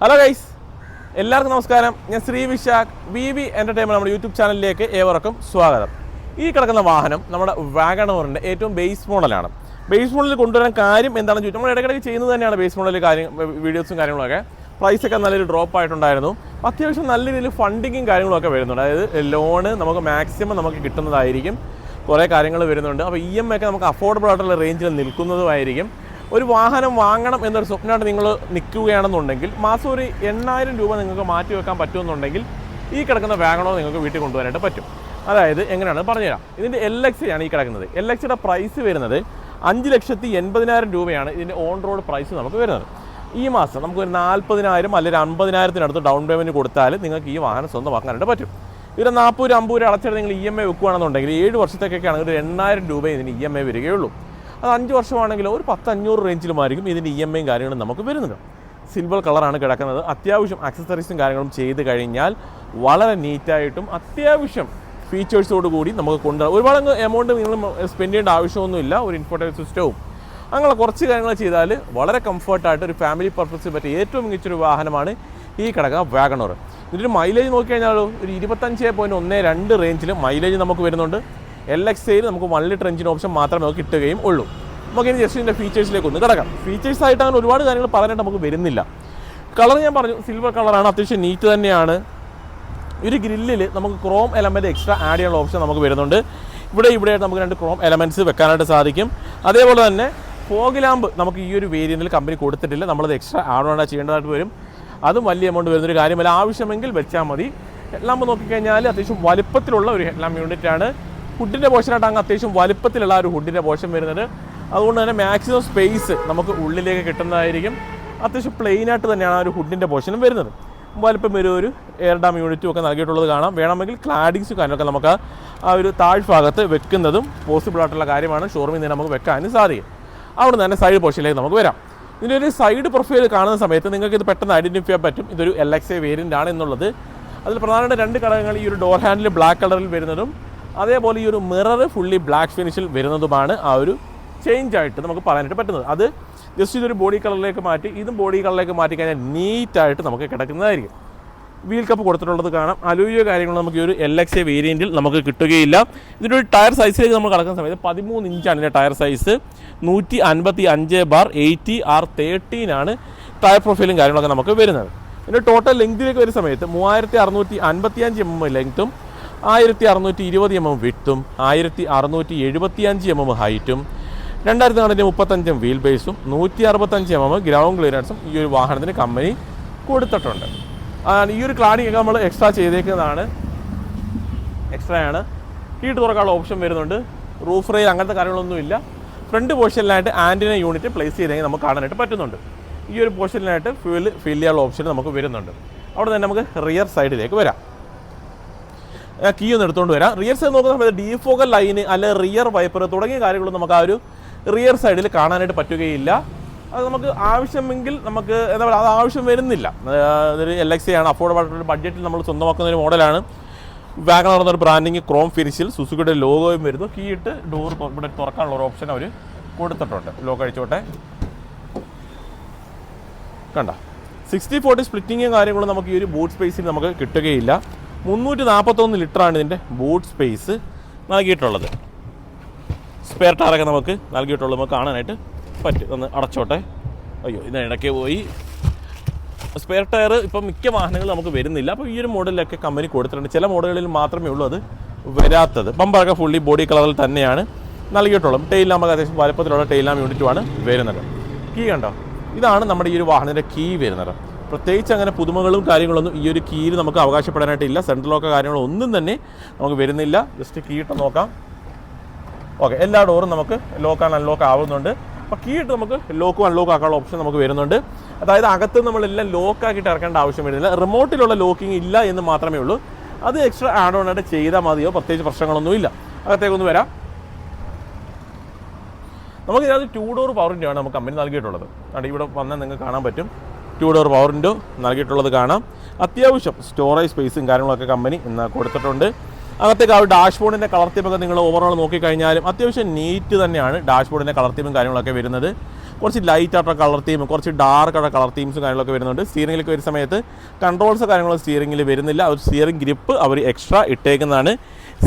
Hello guys എല്ലാവർക്കും നമസ്കാരം. ഞാൻ Sree Vishakh. V V entertainment നമ്മുടെ യൂട്യൂബ് ചാനലിലേക്ക് ഏവർക്കും സ്വാഗതം. ഈ കിടക്കുന്ന വാഹനം നമ്മുടെ വാഗണോറിന്റെ ഏറ്റവും ബേസ് മോഡലാണ് ബേസ് മോഡലിൽ കൊണ്ടുവരാൻ കാര്യം എന്താണെന്ന് ചോദിച്ചാൽ നമ്മൾ ഇടയ്ക്കിടയ്ക്ക് ചെയ്യുന്നത് തന്നെയാണ് ബേസ് മോഡലിൽ കാര്യം വീഡിയോസും കാര്യങ്ങളൊക്കെ. പ്രൈസൊക്കെ നല്ലൊരു ഡ്രോപ്പ് ആയിട്ടുണ്ടായിരുന്നു. അത്യാവശ്യം നല്ല രീതിയിൽ ഫണ്ടിങ്ങും കാര്യങ്ങളൊക്കെ വരുന്നുണ്ട്. അതായത് ലോണ് നമുക്ക് മാക്സിമം നമുക്ക് കിട്ടുന്നതായിരിക്കും. കുറേ കാര്യങ്ങൾ വരുന്നുണ്ട്. അപ്പോൾ ഇ എം ഒക്കെ നമുക്ക് അഫോർഡബിൾ ആയിട്ടുള്ള റേഞ്ചിൽ നിൽക്കുന്നതുമായിരിക്കും. ഒരു വാഹനം വാങ്ങണം എന്നൊരു സ്വപ്നമായിട്ട് നിങ്ങൾ നിൽക്കുകയാണെന്നുണ്ടെങ്കിൽ മാസം ഒരു എണ്ണായിരം രൂപ നിങ്ങൾക്ക് മാറ്റി വെക്കാൻ പറ്റുമെന്നുണ്ടെങ്കിൽ ഈ കിടക്കുന്ന വാഗണോ നിങ്ങൾക്ക് വീട്ടിൽ കൊണ്ടുവരാനായിട്ട് പറ്റും. അതായത് എങ്ങനെയാണ് പറഞ്ഞുതരാം. ഇതിന്റെ എൽ എക്സ് ആണ് ഈ കിടക്കുന്നത്. എൽ എക്സിയുടെ പ്രൈസ് വരുന്നത് അഞ്ച് ലക്ഷത്തി എൺപതിനായിരം രൂപയാണ് ഇതിന്റെ ഓൺ റോഡ് പ്രൈസ് നമുക്ക് വരുന്നത്. ഈ മാസം നമുക്ക് ഒരു നാൽപ്പതിനായിരം അല്ലെങ്കിൽ അമ്പതിനായിരത്തിനടുത്ത് ഡൗൺ പേയ്മെന്റ് കൊടുത്താൽ നിങ്ങൾക്ക് ഈ വാഹനം സ്വന്തമാക്കാനായിട്ട് പറ്റും. ഇവിടെ നാൽപ്പത് അമ്പത് രൂപ അടച്ചിട്ട് നിങ്ങൾ ഇ എം ഐ വെക്കുകയാണെന്നുണ്ടെങ്കിൽ ഏഴ് വർഷത്തേക്കൊക്കെയാണ് ഒരു എണ്ണായിരം രൂപ ഇതിന് ഇ എം ഐ വരികയുള്ളൂ. അത് അഞ്ച് വർഷമാണെങ്കിലോ ഒരു പത്തഞ്ഞൂറ് റേഞ്ചിലുമായിരിക്കും ഇതിന്റെ ഇ എം ഐയും കാര്യങ്ങളും നമുക്ക് വരുന്നത്. സിൽവർ കളറാണ് കിടക്കുന്നത്. അത്യാവശ്യം അക്സസറീസും കാര്യങ്ങളും ചെയ്ത് കഴിഞ്ഞാൽ വളരെ നീറ്റായിട്ടും അത്യാവശ്യം ഫീച്ചേഴ്സോട് കൂടി നമുക്ക് കൊണ്ടുവരാം. ഒരുപാട് എമൗണ്ട് നിങ്ങൾ സ്പെൻഡ് ചെയ്യേണ്ട ആവശ്യമൊന്നുമില്ല. ഒരു ഇൻഫോർട്ടൈൻ സിസ്റ്റവും അങ്ങനെ കുറച്ച് കാര്യങ്ങൾ ചെയ്താൽ വളരെ കംഫർട്ടായിട്ട് ഒരു ഫാമിലി പർപ്പസിന് പറ്റിയ ഏറ്റവും മികച്ചൊരു വാഹനമാണ് ഈ കിടക്കുക വാഗണോർ ഇതിന്റെ മൈലേജ് മൈലേജ് നോക്കിക്കഴിഞ്ഞാൽ ഒരു ഇരുപത്തഞ്ച് പോയിന്റ് ഒന്ന് രണ്ട് റേഞ്ചിൽ മൈലേജ് നമുക്ക് വരുന്നുണ്ട്. എൽ എക്സ് എയിൽ നമുക്ക് വൺ ലിറ്റർ എഞ്ചിൻ ഓപ്ഷൻ മാത്രമേ നമുക്ക് കിട്ടുകയും ഉള്ളൂ. നമുക്ക് ഇനി ജസ്റ്റ് ഇതിന്റെ ഫീച്ചേഴ്സിലേക്ക് ഒന്ന് കിടക്കാം. ഫീച്ചേഴ്സ് ആയിട്ട് അങ്ങനെ ഒരുപാട് കാര്യങ്ങൾ പറയാനായിട്ട് നമുക്ക് വരുന്നില്ല. കളർ ഞാൻ പറഞ്ഞു സിൽവർ കളറാണ് അത്യാവശ്യം നീറ്റ് തന്നെയാണ്. ഒരു ഗ്രില്ലിൽ നമുക്ക് ക്രോം എലമെന്റ് എക്സ്ട്രാ ആഡ് ചെയ്യാനുള്ള ഓപ്ഷൻ നമുക്ക് വരുന്നുണ്ട്. ഇവിടെ ഇവിടെയായിട്ട് നമുക്ക് രണ്ട് ക്രോം എലമെന്റ്സ് വെക്കാനായിട്ട് സാധിക്കും. അതേപോലെ തന്നെ ഫോഗ് ലാമ്പ് നമുക്ക് ഈ ഒരു വേരിയന്റിൽ കമ്പനി കൊടുത്തിട്ടില്ല. നമ്മളത് എക്സ്ട്രാ ആഡ് ഓൺ ചെയ്യേണ്ടതായിട്ട് വരും. അതും വലിയ എമൗണ്ട് വരുന്നൊരു കാര്യമല്ല. ആവശ്യമെങ്കിൽ വെച്ചാൽ മതി. ഹെഡ്ലാമ്പ് നോക്കിക്കഴിഞ്ഞാൽ അത്യാവശ്യം വലുപ്പത്തിലുള്ള ഒരു ഹെഡ്ലാമ്പ് യൂണിറ്റ് ആണ്. ഹുഡിന്റെ പോർഷനായിട്ട് അങ്ങ് അത്യാവശ്യം വലുപ്പത്തിലുള്ള ഒരു ഹുഡിന്റെ പോർഷൻ വരുന്നത്. അതുകൊണ്ട് തന്നെ മാക്സിമം സ്പേസ് നമുക്ക് ഉള്ളിലേക്ക് കിട്ടുന്നതായിരിക്കും. അത്യാവശ്യം പ്ലെയിൻ ആയിട്ട് തന്നെയാണ് ആ ഒരു ഹുഡിന്റെ പോർഷനും വരുന്നത്. വലിപ്പം വരും ഒരു എയർ ഡാം യൂണിറ്റും ഒക്കെ നൽകിയിട്ടുള്ളത് കാണാം. വേണമെങ്കിൽ ക്ലാഡിങ്സ് കാര്യങ്ങളൊക്കെ നമുക്ക് ആ ഒരു താഴ്ഭാഗത്ത് വെക്കുന്നതും പോസിബിൾ ആയിട്ടുള്ള കാര്യമാണ്. ഷോറൂമിൽ നിന്ന് നമുക്ക് വെക്കാനും സാധിക്കും. അവിടെ തന്നെ സൈഡ് പോർഷനിലേക്ക് നമുക്ക് വരാം. ഇതിന്റെ ഒരു സൈഡ് പ്രൊഫൈൽ കാണുന്ന സമയത്ത് നിങ്ങൾക്ക് ഇത് പെട്ടെന്ന് ഐഡന്റിഫൈ ചെയ്യാൻ പറ്റും. ഇതൊരു എൽ എക്സ് എ വേരിയന്റ് ആണ് എന്നുള്ളത്. അതിൽ പ്രധാനമായിട്ട് രണ്ട് ഘടകങ്ങൾ ഈ ഒരു ഡോർ ഹാൻഡിൽ ബ്ലാക്ക് കളറിൽ വരുന്നതും അതേപോലെ ഈ ഒരു മിറർ ഫുള്ളി ബ്ലാക്ക് ഫിനിഷിൽ വരുന്നതുമാണ് ആ ഒരു ചേഞ്ച് ആയിട്ട് നമുക്ക് പറയാനായിട്ട് പറ്റുന്നത്. അത് ജസ്റ്റ് ഇതൊരു ബോഡി കളറിലേക്ക് മാറ്റി ഇതും ബോഡി കളറിലേക്ക് മാറ്റി കഴിഞ്ഞാൽ നീറ്റായിട്ട് നമുക്ക് കിടക്കുന്നതായിരിക്കും. വീൽ കപ്പ് കൊടുത്തിട്ടുള്ളത് കാണാം. അലൂയോ കാര്യങ്ങൾ നമുക്ക് ഈ ഒരു എൽ എക്സ് എ വേരിയന്റിൽ നമുക്ക് കിട്ടുകയില്ല. ഇതിന്റെ ഒരു ടയർ സൈസിലേക്ക് നമ്മൾ കിടക്കുന്ന സമയത്ത് പതിമൂന്ന് ഇഞ്ചാണ് ഇതിന്റെ ടയർ സൈസ് നൂറ്റി അൻപത്തി അഞ്ച് ബാർ എയ്റ്റി ആർ തേർട്ടീനാണ് ടയർ പ്രൊഫൈലും കാര്യങ്ങളൊക്കെ നമുക്ക് വരുന്നത്. ഇതിന്റെ ടോട്ടൽ ലെങ്തിലേക്ക് വരുന്ന സമയത്ത് മൂവായിരത്തി അറുന്നൂറ്റി അൻപത്തി അഞ്ച് എം എം ലെങ്ത്തും ആയിരത്തി അറുന്നൂറ്റി ഇരുപത് എം എം വിട്ടും ആയിരത്തി അറുന്നൂറ്റി എഴുപത്തി അഞ്ച് എം എം ഹൈറ്റും രണ്ടായിരത്തി നാനൂറ്റി എം വീൽ ബേസും നൂറ്റി അറുപത്തഞ്ച് എം എം ഗ്രൗണ്ട് ക്ലിയറൻസും ഈ ഒരു വാഹനത്തിന് കമ്പനി കൊടുത്തിട്ടുണ്ട്. ഈ ഒരു ക്ലാഡിംഗ് ഒക്കെ നമ്മൾ എക്സ്ട്രാ ചെയ്തേക്കുന്നതാണ്. എക്സ്ട്രാ ആണ്. ഹീറ്റ് തുറക്കാനുള്ള ഓപ്ഷൻ വരുന്നുണ്ട്. റൂഫ് റെയിൽ അങ്ങനത്തെ കാര്യങ്ങളൊന്നുമില്ല. ഫ്രണ്ട് പോർഷനിലായിട്ട് ആന്റിന യൂണിറ്റ് പ്ലേസ് ചെയ്തെങ്കിൽ നമുക്ക് കാണാനായിട്ട് പറ്റുന്നുണ്ട്. ഈ ഒരു പോർഷനിലായിട്ട് ഫ്യൂൽ ഫിൽ ചെയ്യാനുള്ള ഓപ്ഷൻ നമുക്ക് വരുന്നുണ്ട്. അവിടെ തന്നെ നമുക്ക് റിയർ സൈഡിലേക്ക് വരാം. കീ ഒന്ന് എടുത്തുകൊണ്ട് വരാം. റിയർ സൈഡ് നോക്കുന്ന സമയത്ത് ഡീഫോഗൽ ലൈന് അല്ലെ റിയർ വൈപ്പർ തുടങ്ങിയ കാര്യങ്ങളൊന്നും നമുക്ക് ആ ഒരു റിയർ സൈഡിൽ കാണാനായിട്ട് പറ്റുകയില്ല. അത് നമുക്ക് ആവശ്യമെങ്കിൽ നമുക്ക് എന്താ പറയുക അത് ആവശ്യം വരുന്നില്ല. അതൊരു എൽ എക്സ് ആണ്. അഫോർഡബിൾ ആയിട്ടുള്ള ബഡ്ജറ്റിൽ നമ്മൾ സ്വന്തമാക്കുന്ന ഒരു മോഡലാണ് വാഗൺ നടന്ന ഒരു ബ്രാൻഡിങ് ക്രോം ഫിനിഷിൽ സുസുക്കിയുടെ ലോഗോയും വരുന്നു. കീ ഇട്ട് ഡോർ ഇവിടെ തുറക്കാനുള്ള ഒരു ഓപ്ഷൻ അവർ കൊടുത്തിട്ടുണ്ട്. ലോക്ക് അഴിച്ചോട്ടെ. കണ്ട? സിക്സ്റ്റി ഫോർട്ടി സ്പ്ലിറ്റിങ്ങും കാര്യങ്ങളും നമുക്ക് ഈ ഒരു ബൂട്ട് സ്പേസിൽ നമുക്ക് കിട്ടുകയില്ല. മുന്നൂറ്റി നാൽപ്പത്തൊന്ന് ലിറ്ററാണ് ഇതിന്റെ ബൂട്ട് സ്പേസ് നൽകിയിട്ടുള്ളത്. സ്പെയർ ടയറൊക്കെ നമുക്ക് നൽകിയിട്ടുള്ളത് നമുക്ക് കാണാനായിട്ട് പറ്റും ഒന്ന് അടച്ചോട്ടെ. അയ്യോ ഇതിനിടയ്ക്ക് പോയി. സ്പെയർ ടയർ ഇപ്പം മിക്ക വാഹനങ്ങളും നമുക്ക് വരുന്നില്ല. അപ്പോൾ ഈ ഒരു മോഡലിലൊക്കെ കമ്പനി കൊടുത്തിട്ടുണ്ട്. ചില മോഡലുകളിൽ മാത്രമേ ഉള്ളൂ അത് വരാത്തത്. ബമ്പറൊക്കെ ഫുള്ളി ബോഡി കളറിൽ തന്നെയാണ് നൽകിയിട്ടുള്ളത്. ടെയിൽ നമുക്ക് അത്യാവശ്യം വലുപ്പത്തിലുള്ള ടെയിൽ ലാമ്പ് യൂണിറ്റുമാണ് വരുന്നത്. കീ കണ്ടോ? ഇതാണ് നമ്മുടെ ഈ ഒരു വാഹനത്തിന്റെ കീ വരുന്നത്. പ്രത്യേകിച്ച് അങ്ങനെ പുതുമകളും കാര്യങ്ങളൊന്നും ഈ ഒരു കീയിൽ നമുക്ക് അവകാശപ്പെടാനായിട്ടില്ല. സെൻട്രൽ ലോക്കോ കാര്യങ്ങളൊന്നും തന്നെ നമുക്ക് വരുന്നില്ല. ജസ്റ്റ് കീ ഇട്ട് നോക്കാം. ഓക്കെ എല്ലാ ഡോറും നമുക്ക് ലോക്ക് ആൻഡ് അൺലോക്ക് ആവുന്നുണ്ട്. അപ്പോൾ കീ ഇട്ട് നമുക്ക് ലോക്കും അൺലോക്ക് ആക്കാനുള്ള ഓപ്ഷൻ നമുക്ക് വരുന്നുണ്ട്. അതായത് അകത്ത് നമ്മളെല്ലാം ലോക്ക് ആക്കിയിട്ട് ഇറക്കേണ്ട ആവശ്യം വരുന്നില്ല. റിമോട്ടിലുള്ള ലോക്കിംഗ് ഇല്ല എന്ന് മാത്രമേ ഉള്ളൂ. അത് എക്സ്ട്രാ ആഡ് ഓൺ ആയിട്ട് ചെയ്താൽ മതിയോ? പ്രത്യേകിച്ച് പ്രശ്നങ്ങളൊന്നുമില്ല. അകത്തേക്കൊന്ന് വരാം. നമുക്ക് ഇതിനകത്ത് ടൂ ഡോർ പവർ വിൻഡോ നമുക്ക് കമ്പനി നൽകിയിട്ടുള്ളത്. അവിടെ ഇവിടെ വന്നാൽ നിങ്ങൾക്ക് കാണാൻ പറ്റും. ടൂ ഡോർ പവർ വിൻഡോ നൽകിയിട്ടുള്ളത് കാണാം. അത്യാവശ്യം സ്റ്റോറേജ് സ്പേസും കാര്യങ്ങളൊക്കെ കമ്പനി ഇന്ന് കൊടുത്തിട്ടുണ്ട്. അകത്തേക്ക് ആ ഡാഷ്ബോർഡിന്റെ കളർ തീമൊക്കെ നിങ്ങൾ ഓവറോൾ നോക്കിക്കഴിഞ്ഞാലും അത്യാവശ്യം നീറ്റ് തന്നെയാണ് ഡാഷ്ബോർഡിന്റെ കളർ തീമും കാര്യങ്ങളൊക്കെ വരുന്നത്. കുറച്ച് ലൈറ്റ് ആയിട്ടുള്ള കളർ തീം കുറച്ച് ഡാർക്ക് ആയിട്ടുള്ള കളർ തീംസും കാര്യങ്ങളൊക്കെ വരുന്നുണ്ട്. സ്റ്റീറിങ്ങിലേക്ക് വരുന്ന സമയത്ത് കൺട്രോൾസ് കാര്യങ്ങളും സ്റ്റിയറിംഗിൽ വരുന്നില്ല. ഒരു സ്റ്റിയറിംഗ് ഗ്രിപ്പ് അവർ എക്സ്ട്രാ ഇട്ടേക്കുന്നതാണ്.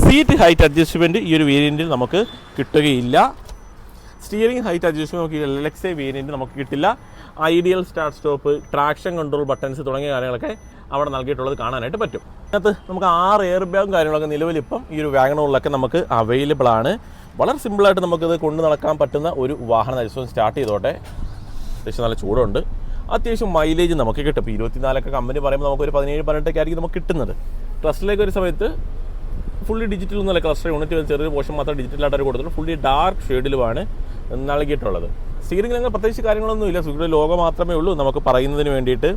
സീറ്റ് ഹൈറ്റ് അഡ്ജസ്റ്റ്മെന്റ് ഈ ഒരു വേരിയന്റിൽ നമുക്ക് കിട്ടുകയില്ല. സ്റ്റിയറിംഗ് ഹൈറ്റ് അഡ്ജസ്റ്റ്മെന്റ് നമുക്ക് എൽ ഐ വേരിയന്റ് നമുക്ക് കിട്ടില്ല. Idle start stop traction control buttons തുടങ്ങിയ കാര്യങ്ങളൊക്കെ അവിടെ നൽകിയിട്ടുള്ളത് കാണാനായിട്ട് പറ്റും. അതിനകത്ത് നമുക്ക് ആറ് എയർ ബാഗും കാര്യങ്ങളൊക്കെ നിലവിൽ ഇപ്പം ഈ ഒരു വാഗണോളിലൊക്കെ നമുക്ക് അവൈലബിൾ ആണ്. വളരെ സിമ്പിളായിട്ട് നമുക്കിത് കൊണ്ടു നടക്കാൻ പറ്റുന്ന ഒരു വാഹന ദിവസവും സ്റ്റാർട്ട് ചെയ്തോട്ടെ. അത്യാവശ്യം നല്ല ചൂടുണ്ട്. അത്യാവശ്യം മൈലേജ് നമുക്ക് കിട്ടും. ഇപ്പോൾ ഇരുപത്തിനാലൊക്കെ കമ്പനി പറയുമ്പോൾ നമുക്ക് ഒരു പതിനേഴ് പതിനെട്ടൊക്കെ ആയിരിക്കും നമുക്ക് കിട്ടുന്നത്. ട്രസ്റ്റിലേക്ക് ഒരു സമയത്ത് ഫുള്ളി ഡിജിറ്റൽ ഒന്നുമല്ല ക്ലസ്റ്റർ യൂണിറ്റ് ചെറിയ പോർഷൻ മാത്രം ഡിജിറ്റലായിട്ട് കൊടുത്തിട്ടുള്ളൂ ഫുള്ളി ഡാർക്ക് ഷെയ്ഡിലുമാണ് നൽകിയിട്ടുള്ളത്. സ്റ്റീറിംഗിൽ അങ്ങനെ പ്രത്യേകിച്ച് കാര്യങ്ങളൊന്നുമില്ല. സുഖയുടെ ലോഗോ മാത്രമേ ഉള്ളൂ. നമുക്ക് പറയുന്നതിന് വേണ്ടിയിട്ട്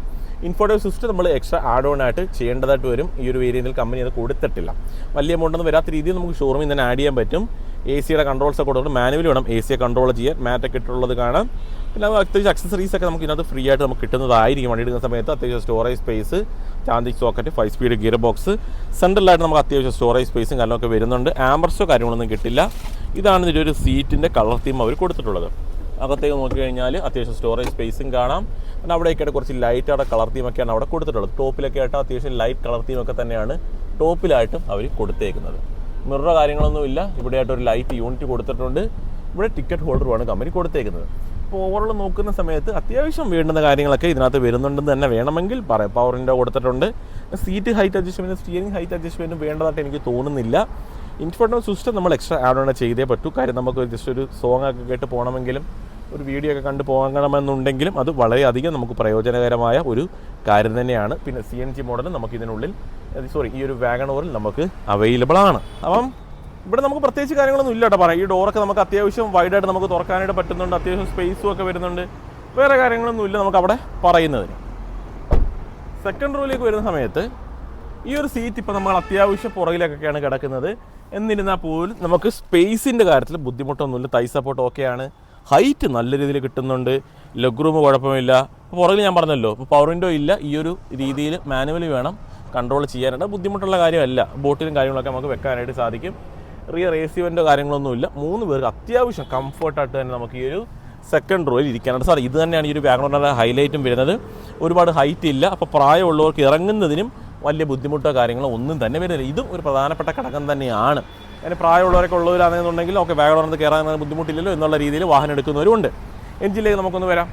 ഇൻഫോട്ടൈവ് സിസ്റ്റം നമ്മൾ എക്സ്ട്രാ ആഡ് ഓൺ ആയിട്ട് ചെയ്യേണ്ടതായിട്ട് വരും. ഈ ഒരു വേരിയന്റിൽ കമ്പനി അത് കൊടുത്തിട്ടില്ല. വലിയ എമൗണ്ട് ഒന്നും വരാത്ത രീതിയിൽ നമുക്ക് ഷോറൂമിൽ തന്നെ ആഡ് ചെയ്യാൻ പറ്റും. എ സിയുടെ കൺട്രോൾസ് ഒക്കെ കൊടുത്തിട്ട് മാനുവലി വേണം എ സിയെ കൺട്രോൾ ചെയ്യാൻ. മാറ്റൊക്കെ ഇട്ടുള്ളത് കാണാം. പിന്നെ അത് അത്യാവശ്യം അക്സസറീസ് ഒക്കെ നമുക്ക് ഇതിനകത്ത് ഫ്രീ ആയിട്ട് നമുക്ക് കിട്ടുന്നതായിരിക്കും. വണ്ടി എടുക്കുന്ന സമയത്ത് അത്യാവശ്യം storage space ചാന്തിക് socket five speed gear box സെൻട്രലായിട്ട് നമുക്ക് അത്യാവശ്യം സ്റ്റോറേജ് സ്പേസും കാര്യങ്ങളൊക്കെ വരുന്നുണ്ട്. ആംബർസോ കാര്യങ്ങളൊന്നും കിട്ടില്ല. ഇതാണ് ഇതിന്റെ ഒരു സീറ്റിന്റെ കളർ തീം അവർ കൊടുത്തിട്ടുള്ളത്. അകത്തേക്ക് നോക്കി കഴിഞ്ഞാൽ അത്യാവശ്യം സ്റ്റോറേജ് സ്പേസും കാണാം. പിന്നെ അവിടെയൊക്കെ കുറച്ച് ലൈറ്റ് അവിടെ കളർ തീമൊക്കെയാണ് അവിടെ കൊടുത്തിട്ടുള്ളത്. ടോപ്പിലൊക്കെ ആയിട്ട് അത്യാവശ്യം ലൈറ്റ് കളർ തീമൊക്കെ തന്നെയാണ് ടോപ്പിലായിട്ടും അവർ കൊടുത്തേക്കുന്നത്. മിററോ കാര്യങ്ങളൊന്നുമില്ല ഇവിടെയായിട്ട് ഒരു ലൈറ്റ് യൂണിറ്റ് കൊടുത്തിട്ടുണ്ട്. ഇവിടെ ടിക്കറ്റ് ഹോൾഡറുമാണ് കമ്പനി കൊടുത്തേക്കുന്നത്. അപ്പോൾ ഓവറോൾ നോക്കുന്ന സമയത്ത് അത്യാവശ്യം വേണ്ടുന്ന കാര്യങ്ങളൊക്കെ ഇതിനകത്ത് വരുന്നുണ്ടെന്ന് തന്നെ വേണമെങ്കിൽ പറയാം. പവറിന്റെ കൊടുത്തിട്ടുണ്ട്. സീറ്റ് ഹൈറ്റ് അഡ്ജസ്റ്റ്മെന്റും സ്റ്റിയറിംഗ് ഹൈറ്റ് അഡ്ജസ്റ്റ്മെന്റും വേണ്ടതായിട്ട് എനിക്ക് തോന്നുന്നില്ല. ഇൻഫോർട്ടൈൻമെന്റ് സിസ്റ്റം നമ്മൾ എക്സ്ട്രാ ആഡ് ഓൺ ചെയ്തേ പറ്റൂ. കാര്യം നമുക്ക് ജസ്റ്റ് ഒരു സോങ് ഒക്കെ കേട്ട് പോകണമെങ്കിലും ഒരു വീഡിയോ ഒക്കെ കണ്ട് പോകണമെന്നുണ്ടെങ്കിലും അത് വളരെയധികം നമുക്ക് പ്രയോജനകരമായ ഒരു കാര്യം തന്നെയാണ്. പിന്നെ സി എൻ ജി മോഡൽ നമുക്ക് ഇതിനുള്ളിൽ സോറി ഈ ഒരു വാഗണോറിൽ നമുക്ക് അവൈലബിൾ ആണ്. അപ്പം ഇവിടെ നമുക്ക് പ്രത്യേകിച്ച് കാര്യങ്ങളൊന്നും ഇല്ല കേട്ടോ പറയാം. ഈ ഡോറൊക്കെ നമുക്ക് അത്യാവശ്യം വൈഡായിട്ട് നമുക്ക് തുറക്കാനായിട്ട് പറ്റുന്നുണ്ട്. അത്യാവശ്യം സ്പേസും ഒക്കെ വരുന്നുണ്ട്. വേറെ കാര്യങ്ങളൊന്നും ഇല്ല നമുക്ക് അവിടെ പറയുന്നതിന്. സെക്കൻഡ് റോയിലേക്ക് വരുന്ന സമയത്ത് ഈ ഒരു സീറ്റ് ഇപ്പോൾ നമ്മൾ അത്യാവശ്യം പുറകിലേക്കൊക്കെയാണ് കിടക്കുന്നത്. എന്നിരുന്നാൽ പോലും നമുക്ക് സ്പേസിന്റെ കാര്യത്തിൽ ബുദ്ധിമുട്ടൊന്നുമില്ല. തൈ സപ്പോർട്ട് ഓക്കെയാണ് ഹൈറ്റ് നല്ല രീതിയിൽ കിട്ടുന്നുണ്ട്. ലെഗ് റൂം കുഴപ്പമില്ല പുറകിൽ ഞാൻ പറഞ്ഞല്ലോ ഇപ്പോൾ പവർ വിൻഡോ ഇല്ല. ഈ ഒരു രീതിയിൽ മാനുവലി വേണം കൺട്രോൾ ചെയ്യാനായിട്ട്. ബുദ്ധിമുട്ടുള്ള കാര്യമല്ല. ബോട്ടിലും കാര്യങ്ങളൊക്കെ നമുക്ക് വെക്കാനായിട്ട് സാധിക്കും. റിയർ എ സി വെന്റോ കാര്യങ്ങളൊന്നുമില്ല മൂന്ന് പേർക്ക് അത്യാവശ്യം കംഫർട്ടായിട്ട് തന്നെ നമുക്ക് ഈ ഒരു സെക്കൻഡ് റോയിൽ ഇരിക്കാനായിട്ട് സാർ ഇത് തന്നെയാണ് ഈ ഒരു ബാക്ക്ഗ്രൗണ്ടിന്റെ ഹൈലൈറ്റും വരുന്നത്. ഒരുപാട് ഹൈറ്റ് ഇല്ല. അപ്പോൾ പ്രായമുള്ളവർക്ക് ഇറങ്ങുന്നതിനും വലിയ ബുദ്ധിമുട്ടോ കാര്യങ്ങളോ ഒന്നും തന്നെ വരുന്നില്ല. ഇതും ഒരു പ്രധാനപ്പെട്ട ഘടകം തന്നെയാണ്. അതിന് പ്രായമുള്ളവരൊക്കെ ഉള്ളവരാണെന്നുണ്ടെങ്കിൽ ഓക്കെ വാഗണറിന് കയറാൻ ബുദ്ധിമുട്ടില്ലല്ലോ എന്നുള്ള രീതിയിൽ വാഹനം എടുക്കുന്നവരുമുണ്ട് എഞ്ചിനിലേക്ക് നമുക്കൊന്ന് വരാം.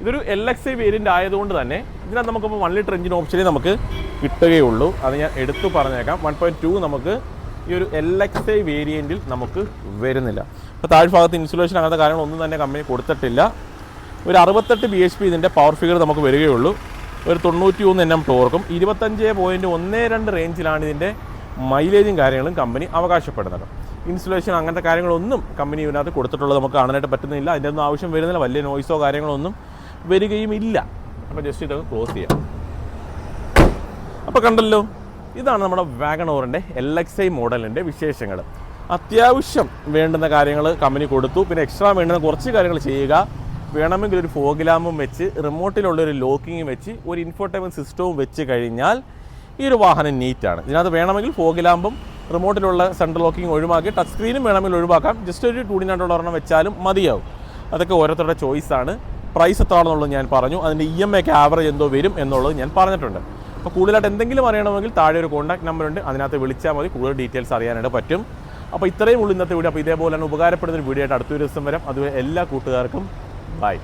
ഇതൊരു എൽ എക്സ് ഐ വേരിയന്റ് ആയതുകൊണ്ട് തന്നെ ഇതിനകത്ത് നമുക്കിപ്പോൾ വൺ ലിറ്റർ എഞ്ചിൻ ഓപ്ഷനേ നമുക്ക് കിട്ടുകയുള്ളൂ അത് ഞാൻ എടുത്തു പറഞ്ഞേക്കാം. വൺ പോയിന്റ് ടു നമുക്ക് ഈ ഒരു എൽ എക്സ് ഐ വേരിയന്റിൽ നമുക്ക് വരുന്നില്ല. ഇപ്പോൾ താഴ്ഭാഗത്ത് ഇൻസുലേഷൻ അങ്ങനത്തെ കാര്യങ്ങളൊന്നും തന്നെ കമ്പനി കൊടുത്തിട്ടില്ല. ഒരു അറുപത്തെട്ട് ബി എച്ച് പി ഇതിന്റെ പവർ ഫിഗർ നമുക്ക് വരികയുള്ളൂ ഒരു തൊണ്ണൂറ്റി ഒന്ന് എം ടോർക്കും ഇരുപത്തഞ്ച് പോയിന്റ് ഒന്ന് രണ്ട് റേഞ്ചിലാണ് ഇതിന്റെ മൈലേജും കാര്യങ്ങളും കമ്പനി അവകാശപ്പെടുന്നത് ഇൻസുലേഷൻ അങ്ങനത്തെ കാര്യങ്ങളൊന്നും കമ്പനി ഇതിനകത്ത് കൊടുത്തിട്ടുള്ളത് നമുക്ക് കാണാനായിട്ട് പറ്റുന്നില്ല. അതിന്റെ ഒന്നും ആവശ്യം വരുന്നില്ല. വലിയ നോയ്സോ കാര്യങ്ങളൊന്നും വരികയും ഇല്ല. അപ്പോൾ ജസ്റ്റ് ഇതൊക്കെ ക്ലോസ് ചെയ്യാം. അപ്പോൾ കണ്ടല്ലോ ഇതാണ് നമ്മുടെ വാഗണോറിന്റെ എൽ എക്സ് ഐ മോഡലിന്റെ വിശേഷങ്ങൾ അത്യാവശ്യം വേണ്ടുന്ന കാര്യങ്ങൾ കമ്പനി കൊടുത്തു. പിന്നെ എക്സ്ട്രാ വേണ്ടുന്ന കുറച്ച് കാര്യങ്ങൾ ചെയ്യുക. വേണമെങ്കിൽ ഒരു ഫോഗ്ലാമും വെച്ച് റിമോട്ടിലുള്ളൊരു ലോക്കിങ്ങും വെച്ച് ഒരു ഇൻഫോർട്ടൈൻമെന്റ് സിസ്റ്റവും വെച്ച് കഴിഞ്ഞാൽ ഈ ഒരു വാഹനം നീറ്റാണ്. ഇതിനകത്ത് വേണമെങ്കിൽ ഫോഗിലാമ്പും റിമോട്ടിലുള്ള സെൻട്രൽ ലോക്കിംഗ് ഒഴിവാക്കി ടച്ച് സ്ക്രീനും വേണമെങ്കിൽ ഒഴിവാക്കാം. ജസ്റ്റ് ഒരു ടൂ ഡിനായിട്ടുള്ള ഒരെണ്ണം വെച്ചാലും മതിയാവും. അതൊക്കെ ഓരോരുത്തരുടെ ചോയ്സാണ് പ്രൈസ് എത്രയാണെന്നുള്ളത് ഞാൻ പറഞ്ഞു. അതിന്റെ ഇ എം ഐക്ക് ആവറേജ് എന്തോ വരും എന്നുള്ളത് ഞാൻ പറഞ്ഞിട്ടുണ്ട്. അപ്പോൾ കൂടുതലായിട്ട് എന്തെങ്കിലും അറിയണമെങ്കിൽ താഴെ ഒരു കോൺടാക്ട് നമ്പർ ഉണ്ട്. അതിനകത്ത് വിളിച്ചാൽ മതി. കൂടുതൽ ഡീറ്റെയിൽസ് അറിയാനായിട്ട് പറ്റും. അപ്പോൾ ഇത്രയും ഉള്ളൂ ഇന്നത്തെ വീഡിയോ അപ്പോൾ ഇതേപോലെ തന്നെ ഉപകാരപ്പെടുന്ന ഒരു വീഡിയോ ആയിട്ട് അടുത്തൊരു ദിവസം വരാം. അതുപോലെ എല്ലാ കൂട്ടുകാർക്കും ബൈ